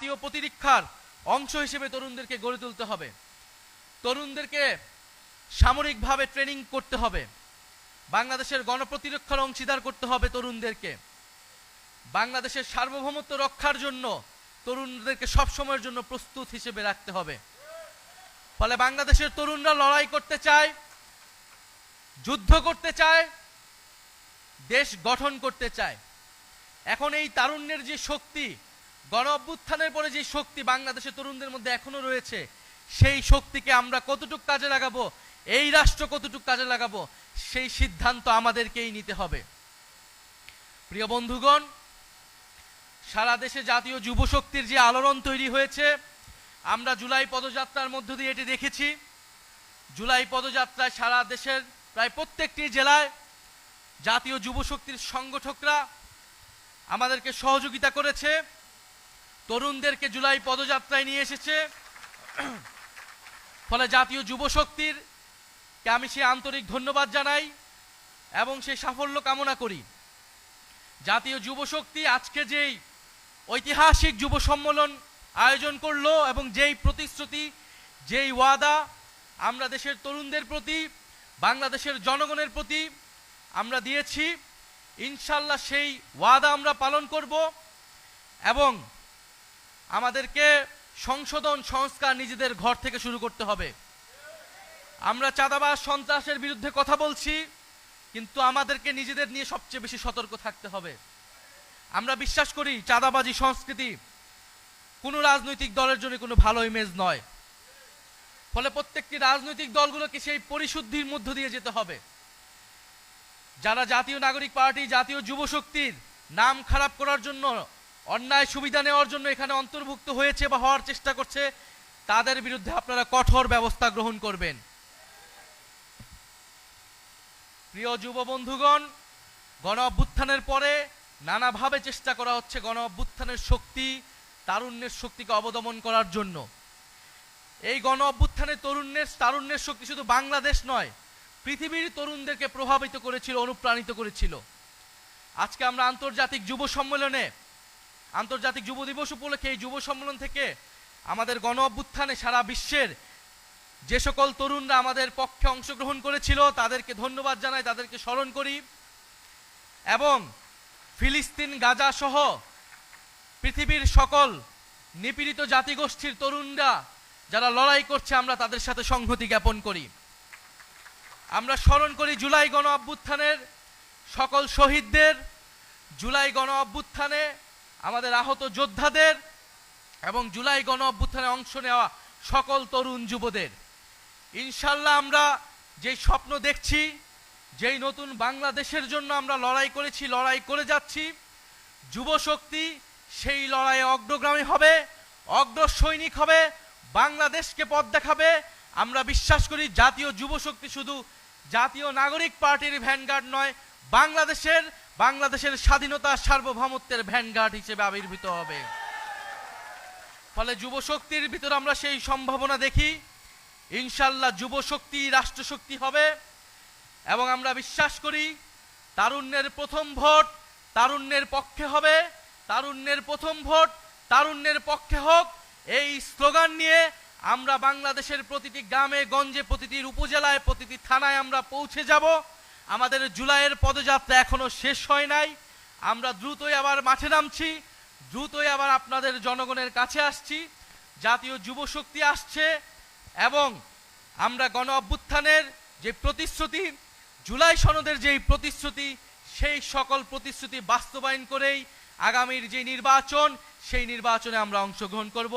জাতীয় প্রতিরক্ষার অংশ হিসেবে তরুণদেরকে গড়ে তুলতে হবে। তরুণদেরকে সামরিকভাবে ট্রেনিং করতে হবে। বাংলাদেশের গণপ্রতিরক্ষার অংশীদার করতে হবে তরুণদেরকে। বাংলাদেশের সার্বভৌমত্ব রক্ষার জন্য তরুণদেরকে সব সময়ের জন্য প্রস্তুত হিসেবে রাখতে হবে। ফলে বাংলাদেশের তরুণরা লড়াই করতে চায়, যুদ্ধ করতে চায়, দেশ গঠন করতে চায়। এখন এই তারুণ্যের যে শক্তি গণ অভ্যুত্থানের পরে যে শক্তি বাংলাদেশের তরুণদের মধ্যে এখনও রয়েছে, সেই শক্তিকে আমরা কতটুক কাজে লাগাবো, এই রাষ্ট্র কতটুক কাজে লাগাবো, সেই সিদ্ধান্ত আমাদেরকেই নিতে হবে। প্রিয় বন্ধুগণ, সারা দেশে জাতীয় যুব শক্তির যে আলোড়ন তৈরি হয়েছে, আমরা জুলাই পদযাত্রার মধ্য দিয়ে এটি দেখেছি। জুলাই পদযাত্রায় সারা দেশের প্রায় প্রত্যেকটি জেলায় জাতীয় যুব শক্তির সংগঠকরা আমাদেরকে সহযোগিতা করেছে। তরুণদেরকে জুলাই পদযাত্রায় নিয়ে এসেছে। ফলে জাতীয় যুব শক্তির কে আমি সে আন্তরিক ধন্যবাদ জানাই এবং সেই সাফল্য কামনা করি। জাতীয় যুব শক্তি আজকে যেই ঐতিহাসিক যুব সম্মেলন আয়োজন করল এবং যেই প্রতিশ্রুতি, যেই ওয়াদা আমরা দেশের তরুণদের প্রতি, বাংলাদেশের জনগণের প্রতি আমরা দিয়েছি, ইনশাল্লাহ সেই ওয়াদা আমরা পালন করব এবং আমাদেরকে সংশোধন সংস্কার নিজেদের ঘর থেকে শুরু করতে হবে। আমরা চাঁদাবাজ সন্ত্রাসের বিরুদ্ধে কথা বলছি, কিন্তু আমাদেরকে নিজেদের নিয়ে সবচেয়ে বেশি সতর্ক থাকতে হবে। আমরা বিশ্বাস করি চাঁদাবাজি সংস্কৃতি কোনো রাজনৈতিক দলের জন্য কোনো ভালো ইমেজ নয়। ফলে প্রত্যেকটি রাজনৈতিক দলগুলোকে সেই পরিশুদ্ধির মধ্য দিয়ে যেতে হবে। যারা জাতীয় নাগরিক পার্টি, জাতীয় যুবশক্তির নাম খারাপ করার জন্য অন্যায় সুবিধা নেওয়ার জন্য এখানে অন্তর্ভুক্ত হয়েছে বা হওয়ার চেষ্টা করছে, তাদের বিরুদ্ধে আপনারা কঠোর ব্যবস্থা গ্রহণ করবেন। প্রিয় যুব বন্ধুগণ, গণ অভ্যুত্থানের পরে নানাভাবে চেষ্টা করা হচ্ছে গণ অভ্যুত্থানের শক্তি, তারুণ্যের শক্তিকে অবদমন করার জন্য। এই গণ অভ্যুত্থানের তরুণের তারুণ্যের শক্তি শুধু বাংলাদেশ নয়, পৃথিবীর তরুণদেরকে প্রভাবিত করেছিল, অনুপ্রাণিত করেছিল। আজকে আমরা আন্তর্জাতিক যুব সম্মেলনে আন্তর্জাতিক যুব দিবস উপলক্ষে এই যুব সম্মেলন থেকে আমাদের গণ অভ্যুত্থানে সারা বিশ্বের যে সকল তরুণরা আমাদের পক্ষে অংশগ্রহণ করেছিল, তাদেরকে ধন্যবাদ জানাই, তাদেরকে স্মরণ করি। এবং ফিলিস্তিন, গাজা সহ পৃথিবীর সকল নিপীড়িত জাতিগোষ্ঠীর তরুণরা যারা লড়াই করছে, আমরা তাদের সাথে সংহতি জ্ঞাপন করি। আমরা স্মরণ করি জুলাই গণ অভ্যুত্থানের সকল শহীদদের। জুলাই গণ অভ্যুত্থানে আমাদের আহত যোদ্ধাদের এবং জুলাই গণ অভ্যুত্থানে অংশ নেওয়া সকল তরুণ যুবদের। ইনশাল্লাহ আমরা যেই স্বপ্ন দেখছি, যেই নতুন বাংলাদেশের জন্য আমরা লড়াই করেছি, লড়াই করে যাচ্ছি যুব শক্তি সেই লড়াইয়ে অগ্রগামী হবে অগ্র সৈনিক হবে, বাংলাদেশকে পথ দেখাবে। আমরা বিশ্বাস করি জাতীয় যুব শক্তি শুধু জাতীয় নাগরিক পার্টির ভ্যানগার্ড নয়, বাংলাদেশের বাংলাদেশের স্বাধীনতা সার্বভৌমত্বের ভ্যানগার্ড হিসেবে আবির্ভূত হবে। ফলে যুব শক্তির ভিতর আমরা সেই সম্ভাবনা দেখি। ইনশাল্লাহ যুব শক্তি রাষ্ট্রশক্তি হবে এবং আমরা বিশ্বাস করি তারুণ্যের প্রথম ভোট তারুণ্যের পক্ষে হবে। তারুণ্যের প্রথম ভোট তারুণ্যের পক্ষে হোক, এই স্লোগান নিয়ে আমরা বাংলাদেশের প্রতিটি গ্রামে, গঞ্জে, প্রতিটি উপজেলায়, প্রতিটি থানায় আমরা পৌঁছে যাব। আমাদের জুলাইয়ের পদযাত্রা এখনও শেষ হয় নাই। আমরা দ্রুতই আবার মাঠে নামছি, দ্রুতই আবার আপনাদের জনগণের কাছে আসছি, জাতীয় যুব শক্তি আসছে এবং আমরা গণ অভ্যুত্থানের যে প্রতিশ্রুতি, জুলাই সনদের যেই প্রতিশ্রুতি, সেই সকল প্রতিশ্রুতি বাস্তবায়ন করেই আগামীর যে নির্বাচন, সেই নির্বাচনে আমরা অংশগ্রহণ করব।